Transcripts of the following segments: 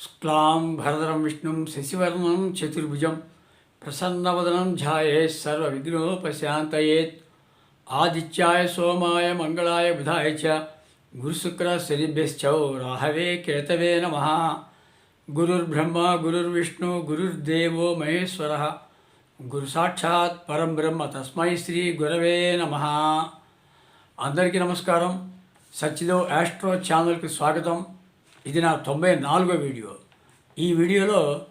శుక్లాం భరదరం విష్ణుం శశివర్ణం చతుర్భుజం ప్రసన్నవదనం ధ్యాయే సర్వవిఘ్నోపశాంతయేత్ ఆదిత్యాయ సోమాయ మంగళాయ బుధాయ చ గురుశుక్ర శనిభ్యశ్చౌ రాహవే కేతవే నమ గురుర్బ్రహ్మ గురుర్విష్ణు గురుర్దేవో మహేశ్వర గురు సాక్షాత్ పరం బ్రహ్మ తస్మై శ్రీ గురవే నమ అందరికీ నమస్కారం సచ్చిదో యాస్ట్రో ఛానల్కి స్వాగతం ఇది నా తొంభై నాలుగో వీడియో. ఈ వీడియోలో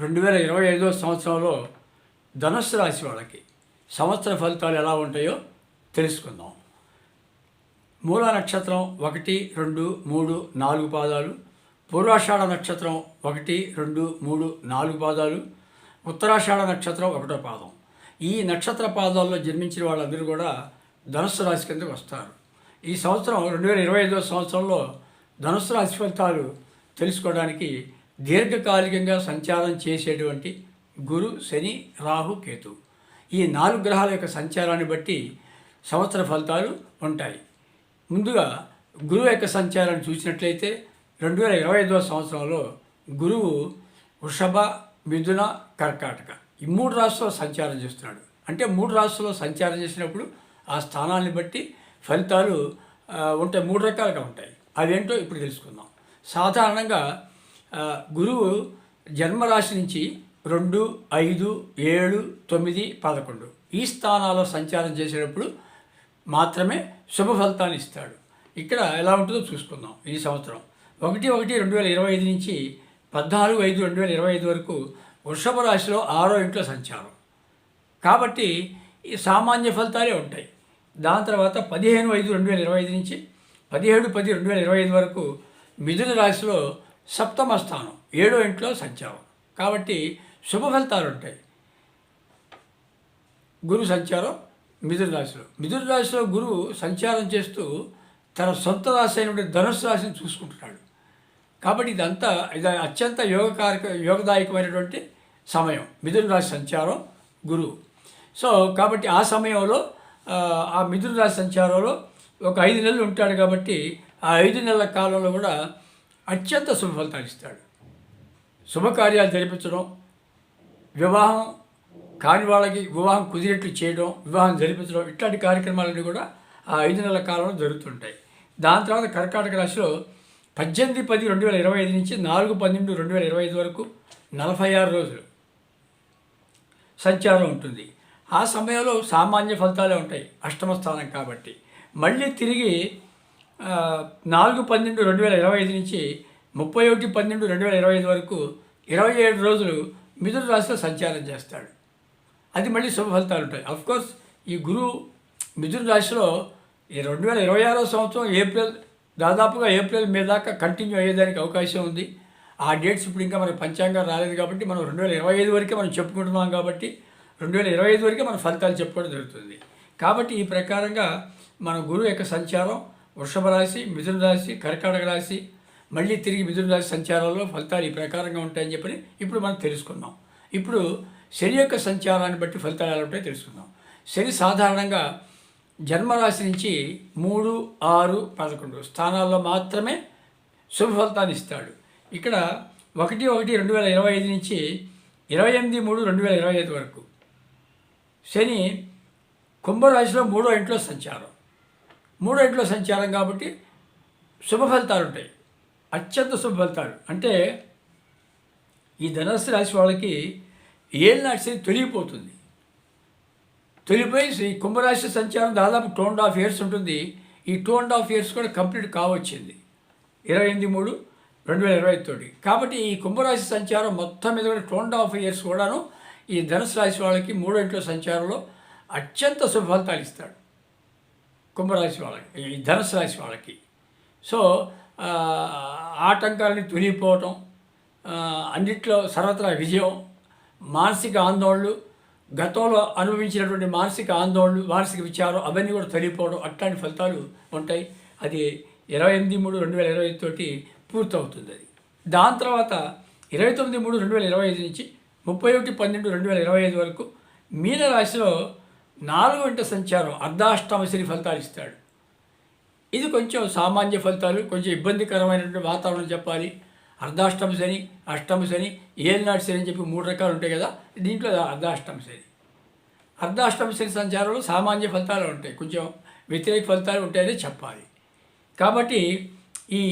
రెండు వేల ఇరవై ఐదో సంవత్సరంలో ధనుస్సు రాశి వాళ్ళకి సంవత్సర ఫలితాలు ఎలా ఉంటాయో తెలుసుకుందాం. మూల నక్షత్రం ఒకటి రెండు మూడు నాలుగు పాదాలు. పూర్వాషాఢ నక్షత్రం ఒకటి రెండు మూడు నాలుగు పాదాలు. ఉత్తరాషాఢ నక్షత్రం ఒకటో పాదం. ఈ నక్షత్ర పాదాల్లో జన్మించిన వాళ్ళందరూ కూడా ధనుస్సు రాశి కిందకు వస్తారు. ఈ సంవత్సరం రెండు వేల ఇరవై ఐదో సంవత్సరంలో ధనుసు రాశి ఫలితాలు తెలుసుకోవడానికి దీర్ఘకాలికంగా సంచారం చేసేటువంటి గురు శని రాహు కేతు. ఈ నాలుగు గ్రహాల యొక్క సంచారాన్ని బట్టి సంవత్సర ఫలితాలు ఉంటాయి. ముందుగా గురువు యొక్క సంచారాన్ని చూసినట్లయితే రెండు వేల ఇరవై ఐదవ సంవత్సరంలో గురువు వృషభ మిథున కర్కాటక ఈ మూడు రాష్ట్రాల్లో సంచారం చేస్తున్నాడు. అంటే మూడు రాష్ట్రాల్లో సంచారం చేసినప్పుడు ఆ స్థానాన్ని బట్టి ఫలితాలు ఉంటాయి. మూడు రకాలుగా ఉంటాయి. అవేంటో ఇప్పుడు తెలుసుకుందాం. సాధారణంగా గురువు జన్మరాశి నుంచి రెండు ఐదు ఏడు తొమ్మిది పదకొండు ఈ స్థానాల్లో సంచారం చేసేటప్పుడు మాత్రమే శుభ ఫలితాన్ని ఇస్తాడు. ఇక్కడ ఎలా ఉంటుందో చూసుకుందాం ఈ సంవత్సరం. ఒకటి ఒకటి రెండు వేల ఇరవై ఐదు నుంచి పద్నాలుగు ఐదు రెండు వేల ఇరవై ఐదు వరకు వృషభ రాశిలో ఆరో ఇంట్లో సంచారం. కాబట్టి ఈ సామాన్య ఫలితాలే ఉంటాయి. దాని తర్వాత పదిహేను ఐదు రెండు వేల ఇరవై ఐదు నుంచి పదిహేడు పది రెండు వేల ఇరవై ఐదు వరకు మిథున రాశిలో సప్తమ స్థానం ఏడో ఇంట్లో సంచారం. కాబట్టి శుభ ఫలితాలు ఉంటాయి. గురు సంచారం మిథున రాశిలో. మిథున రాశిలో గురువు సంచారం చేస్తూ తన సొంత రాశి అయినటువంటి ధనుస్సు రాశిని చూసుకుంటున్నాడు. కాబట్టి ఇదంతా ఇది అత్యంత యోగకారక యోగదాయకమైనటువంటి సమయం మిథున రాశి సంచారం గురువు సో కాబట్టి ఆ సమయంలో ఆ, ఆ మిథున రాశి సంచారంలో ఒక ఐదు నెలలు ఉంటాడు కాబట్టి ఆ ఐదు నెలల కాలంలో కూడా అత్యంత శుభ ఫలితాలు ఇస్తాడు. శుభకార్యాలు జరిపించడం వివాహం కాని వాళ్ళకి వివాహం కుదిరేట్లు చేయడం వివాహం జరిపించడం ఇట్లాంటి కార్యక్రమాలన్నీ కూడా ఆ ఐదు నెలల కాలంలో జరుగుతుంటాయి. దాని తర్వాత కర్కాటక రాశిలో పద్దెనిమిది పది రెండు వేల ఇరవై ఐదు నుంచి నాలుగు పన్నెండు రెండు వేల ఇరవై ఐదు వరకు నలభై ఆరు రోజులు సంచారం ఉంటుంది. ఆ సమయంలో సామాన్య ఫలితాలే ఉంటాయి. అష్టమ స్థానం కాబట్టి. మళ్ళీ తిరిగి నాలుగు పన్నెండు రెండు వేల ఇరవై ఐదు నుంచి ముప్పై ఒకటి పన్నెండు రెండు వేల ఇరవై ఐదు వరకు ఇరవై ఏడు రోజులు మిథున రాశిలో సంచారం చేస్తాడు. అది మళ్ళీ శుభ ఫలితాలు ఉంటాయి. కోర్స్ ఈ గురువు మిథున రాశిలో ఈ రెండు వేల ఇరవై ఆరో సంవత్సరం ఏప్రిల్ దాదాపుగా ఏప్రిల్ మే దాకా కంటిన్యూ అయ్యేదానికి అవకాశం ఉంది. ఆ డేట్స్ ఇప్పుడు ఇంకా మనకి పంచాంగం రాలేదు కాబట్టి మనం రెండు వేల ఇరవై ఐదు వరకే మనం చెప్పుకుంటున్నాం కాబట్టి రెండు వేల ఇరవై ఐదు వరకే మన ఫలితాలు చెప్పుకోవడం జరుగుతుంది. కాబట్టి ఈ ప్రకారంగా మన గురువు యొక్క సంచారం వృషభ రాశి మిథున రాశి కర్కాటక రాశి మళ్ళీ తిరిగి మిథున రాశి సంచారాల్లో ఫలితాలు ఈ ప్రకారంగా ఉంటాయని చెప్పి ఇప్పుడు మనం తెలుసుకుందాం. ఇప్పుడు శని యొక్క సంచారాన్ని బట్టి ఫలితాలు ఎలా ఉంటాయో తెలుసుకుందాం. శని సాధారణంగా జన్మరాశి నుంచి మూడు ఆరు పదకొండు స్థానాల్లో మాత్రమే శుభ ఫలితాన్ని ఇస్తాడు. ఇక్కడ ఒకటి ఒకటి రెండు వేల ఇరవై ఐదు నుంచి ఇరవై ఎనిమిది మూడు రెండు వేల ఇరవై ఐదు వరకు శని కుంభరాశిలో మూడో ఇంట్లో సంచారం. మూడో ఇంట్లో సంచారం కాబట్టి శుభ ఫలితాలు ఉంటాయి అత్యంత శుభ ఫలితాలు అంటే ఈ ధనస్సు రాశి వాళ్ళకి ఏళ్ళనాటి శని తొలిగిపోతుంది. తొలిపోయి ఈ కుంభరాశి సంచారం దాదాపు టూ అండ్ హాఫ్ ఇయర్స్ ఉంటుంది. ఈ టూ అండ్ హాఫ్ ఇయర్స్ కూడా కంప్లీట్ కావచ్చింది. ఇరవై ఎనిమిది మూడు రెండు వేల ఇరవై తోటి కాబట్టి ఈ కుంభరాశి సంచారం మొత్తం మీద కూడా టూ అండ్ హాఫ్ ఇయర్స్ కూడాను ఈ ధనుసు రాశి వాళ్ళకి మూడో ఇంట్లో సంచారంలో అత్యంత శుభ ఫలితాలు ఇస్తాడు. కుంభరాశి వాళ్ళకి ఈ ధనుసు రాశి వాళ్ళకి. సో ఆటంకాలని తొలిగిపోవటం అన్నిట్లో సర్వత్రా విజయం మానసిక ఆందోళనలు గతంలో అనుభవించినటువంటి మానసిక ఆందోళనలు మానసిక విచారం అవన్నీ కూడా తొలిగిపోవడం అట్లాంటి ఫలితాలు ఉంటాయి. అది ఇరవై ఎనిమిది మూడు రెండు వేల ఇరవై తోటి పూర్తవుతుంది అది. దాని తర్వాత ఇరవై తొమ్మిది మూడు రెండు వేల ఇరవై ఐదు నుంచి ముప్పై ఒకటి పన్నెండు రెండు వేల ఇరవై ఐదు వరకు మీన రాశిలో నాలుగు గంట సంచారం. అర్ధాష్టమ శని ఫలితాలు ఇస్తాడు. ఇది కొంచెం సామాన్య ఫలితాలు కొంచెం ఇబ్బందికరమైనటువంటి వాతావరణం చెప్పాలి. అర్ధాష్టమ శని అష్టమ శని ఏలినాటి శని అని చెప్పి మూడు రకాలు ఉంటాయి కదా దీంట్లో అర్ధాష్టమ శని. అర్ధాష్టమ శని సంచారంలో సామాన్య ఫలితాలు ఉంటాయి. కొంచెం వ్యతిరేక ఫలితాలు ఉంటాయని చెప్పాలి. కాబట్టి ఈ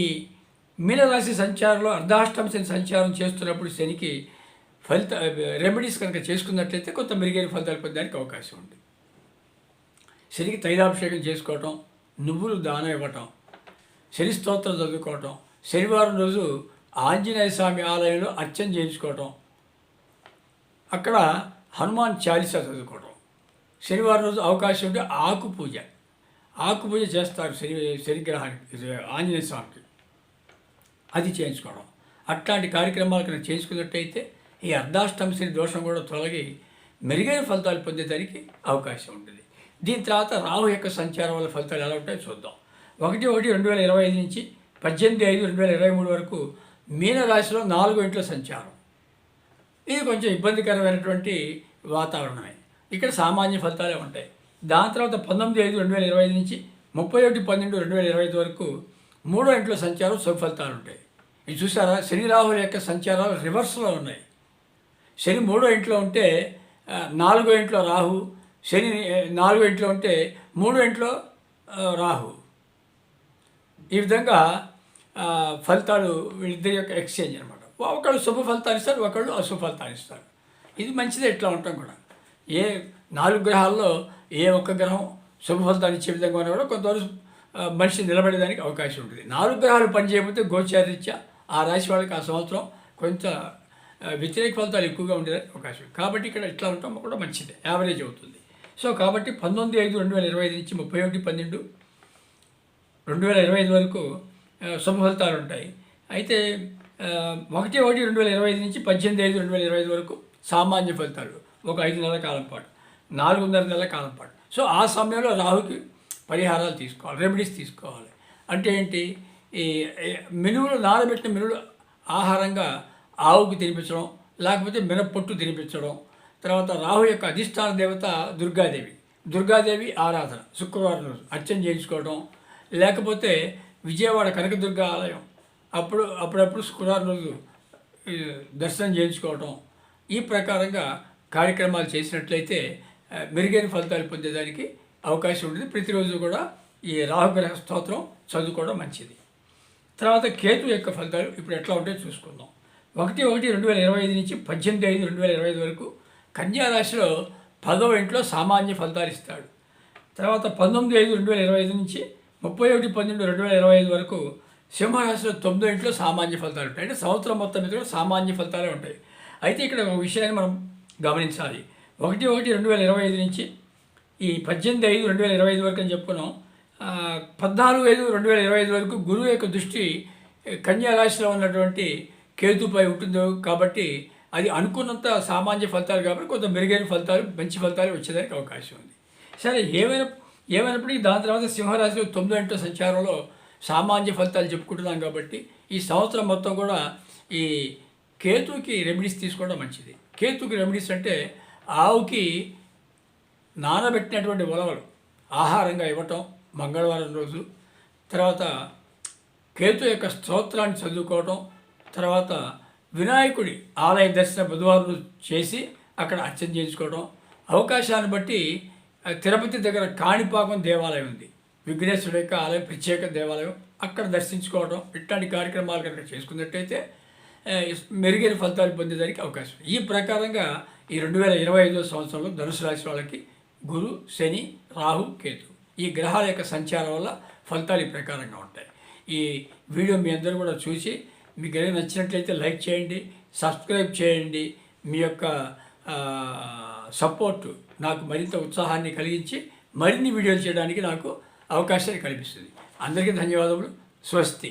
మీనరాశి సంచారంలో అర్ధాష్టమ శని సంచారం చేస్తున్నప్పుడు శనికి ఫలిత రెమెడీస్ కనుక చేసుకున్నట్లయితే కొంత మెరుగైన ఫలితాలు పొందడానికి అవకాశం ఉంది శనికి తైలాభిషేకం చేసుకోవటం నువ్వులు దానం ఇవ్వటం శని స్తోత్రం చదువుకోవటం శనివారం రోజు ఆంజనేయ స్వామి ఆలయంలో అర్చన చేయించుకోవటం అక్కడ హనుమాన్ చాలీసా చదువుకోవటం. శనివారం రోజు అవకాశం ఉంటే ఆకు పూజ. ఆకు పూజ చేస్తారు శని శనిగ్రహానికి ఆంజనేయ స్వామికి. అది చేయించుకోవడం అట్లాంటి కార్యక్రమాలు కనుక చేసుకున్నట్టయితే ఈ అర్ధాష్టమి శని దోషం కూడా తొలగి మెరుగైన ఫలితాలు పొందేదానికి అవకాశం ఉంటుంది. దీని తర్వాత రాహు యొక్క సంచారం వల్ల ఫలితాలు ఎలా ఉంటాయో చూద్దాం. ఒకటి ఒకటి రెండు వేల ఇరవై ఐదు నుంచి పద్దెనిమిది ఐదు రెండు వేల ఇరవై మూడు వరకు మీనరాశిలో నాలుగు ఇంట్లో సంచారం. ఇది కొంచెం ఇబ్బందికరమైనటువంటి వాతావరణమే. ఇక్కడ సామాన్య ఫలితాలే ఉంటాయి. దాని తర్వాత పంతొమ్మిది ఐదు రెండు వేల ఇరవై ఐదు నుంచి ముప్పై ఒకటి పన్నెండు రెండు వేల ఇరవై ఐదు వరకు మూడో ఇంట్లో సంచారం శుభ ఫలితాలు ఉంటాయి. ఇది చూసారా? శని రాహుల యొక్క సంచారాలు రివర్స్లో ఉన్నాయి. శని మూడో ఇంట్లో ఉంటే నాలుగో ఇంట్లో రాహు శని నాలుగు ఇంట్లో ఉంటే మూడు ఇంట్లో రాహు. ఈ విధంగా ఫలితాలు వీళ్ళిద్దరి యొక్క ఎక్స్చేంజ్ అనమాట ఒకళ్ళు శుభ ఫలితాలు ఇస్తారు ఒకళ్ళు అశుభ ఫలితాలు ఇస్తారు. ఇది మంచిదే ఇట్లా ఉంటాం కూడా. ఏ నాలుగు గ్రహాల్లో ఏ ఒక్క గ్రహం శుభ ఫలితాలు ఇచ్చే విధంగా ఉన్నా కూడా కొంతవరకు మనిషి నిలబడేదానికి అవకాశం ఉంటుంది. నాలుగు గ్రహాలు పనిచేయకపోతే గోచారీత్యా ఆ రాశి వాళ్ళకి ఆ సంవత్సరం కొంత వ్యతిరేక ఫలితాలు ఎక్కువగా ఉండేదానికి అవకాశం. కాబట్టి ఇక్కడ ఇట్లా ఉంటాం కూడా మంచిదే యావరేజ్ అవుతుంది. సో కాబట్టి పంతొమ్మిది ఐదు రెండు వేల ఇరవై ఐదు నుంచి ముప్పై ఒకటి పన్నెండు రెండు వేల ఇరవై ఐదు వరకు ఆ, శుభ ఫలితాలు ఉంటాయి. అయితే ఒకటి ఒకటి రెండు వేల ఇరవై ఐదు నుంచి పద్దెనిమిది ఐదు రెండు వేల ఇరవై ఐదు వరకు సామాన్య ఫలితాలు ఒక ఐదు నెలల కాలం పాటు నాలుగున్నర నెలల కాలం పాటు. సో ఆ సమయంలో రాహుకి పరిహారాలు తీసుకోవాలి రెమెడీస్ తీసుకోవాలి. అంటే ఏంటి? ఈ మెనువులు మినువులు నానబెట్టిన మినువులు ఆహారంగా ఆవుకి తినిపించడం లేకపోతే మినప్పొట్టు తినిపించడం తర్వాత రాహు యొక్క అధిష్టాన దేవత దుర్గాదేవి. దుర్గాదేవి ఆరాధన శుక్రవారం రోజు అర్చన చేయించుకోవడం లేకపోతే విజయవాడ కనకదుర్గ ఆలయం అప్పుడు అప్పుడప్పుడు శుక్రవారం రోజు దర్శనం చేయించుకోవడం ఈ ప్రకారంగా కార్యక్రమాలు చేసినట్లయితే మెరుగైన ఫలితాలు పొందేదానికి అవకాశం ఉంటుంది. ప్రతిరోజు కూడా ఈ రాహుగ్రహ స్తోత్రం చదువుకోవడం మంచిది. తర్వాత కేతు యొక్క ఫలితాలు ఇప్పుడు ఎట్లా ఉంటాయో చూసుకుందాం. ఒకటి ఒకటి రెండు వేల ఇరవై ఐదు నుంచి పద్దెనిమిది ఐదు రెండు వేల ఇరవై ఐదు వరకు కన్యారాశిలో పదవ ఇంట్లో సామాన్య ఫలితాలు ఇస్తాడు. తర్వాత పంతొమ్మిది ఐదు రెండు వేల ఇరవై ఐదు నుంచి ముప్పై ఒకటి పన్నెండు రెండు వేల ఇరవై ఐదు వరకు సింహరాశిలో తొమ్మిదో ఇంట్లో సామాన్య ఫలితాలు ఉంటాయి. అంటే సంవత్సరం మొత్తం మీద కూడా సామాన్య ఫలితాలే ఉంటాయి. అయితే ఇక్కడ ఒక విషయాన్ని మనం గమనించాలి. ఒకటి ఒకటి రెండు వేల ఇరవై ఐదు నుంచి ఈ పద్దెనిమిది ఐదు రెండు వేల ఇరవై ఐదు వరకు అని చెప్పుకున్నాం. పద్నాలుగు ఐదు రెండు వేల ఇరవై ఐదు వరకు గురువు యొక్క దృష్టి కన్యా రాశిలో ఉన్నటువంటి కేతుపై ఉంటుంది. కాబట్టి అది అనుకున్నంత సామాన్య ఫలితాలు కాబట్టి కొంత మెరుగైన ఫలితాలు మంచి ఫలితాలు వచ్చేదానికి అవకాశం ఉంది. సరే ఏమైనా ఏమైనప్పటికీ దాని తర్వాత సింహరాశిలో తొమ్మిది ఎంటో సంచారంలో సామాన్య ఫలితాలు చెప్పుకుంటున్నాం కాబట్టి ఈ సంవత్సరం మొత్తం కూడా ఈ కేతుకి రెమెడీస్ తీసుకోవడం మంచిది. కేతుకి రెమెడీస్ అంటే ఆవుకి నానబెట్టినటువంటి ఉలవలు ఆహారంగా ఇవ్వటం మంగళవారం రోజు తర్వాత కేతు యొక్క స్తోత్రాన్ని చదువుకోవటం తర్వాత వినాయకుడి ఆలయ దర్శన బుధవారం చేసి అక్కడ అర్చన చేయించుకోవడం. అవకాశాన్ని బట్టి తిరుపతి దగ్గర కాణిపాకం దేవాలయం ఉంది. విఘ్నేశ్వరుడు యొక్క ఆలయం ప్రత్యేక దేవాలయం. అక్కడ దర్శించుకోవడం ఇట్లాంటి కార్యక్రమాలు కనుక చేసుకున్నట్టయితే మెరుగైన ఫలితాలు పొందేదానికి అవకాశం ఈ ప్రకారంగా ఈ రెండు వేల ఇరవై ఐదో సంవత్సరంలో ధనుసు రాశి వాళ్ళకి గురు శని రాహు కేతు. ఈ గ్రహాల యొక్క సంచారం వల్ల ఫలితాలు ఈ ప్రకారంగా ఉంటాయి. ఈ వీడియో మీ అందరూ కూడా చూసి మీకు ఏదైనా నచ్చినట్లయితే లైక్ చేయండి సబ్స్క్రైబ్ చేయండి. మీ యొక్క సపోర్ట్ నాకు మరింత ఉత్సాహాన్ని కలిగించి మరిన్ని వీడియోలు చేయడానికి నాకు అవకాశాన్ని కల్పిస్తుంది. అందరికీ ధన్యవాదములు. స్వస్తి.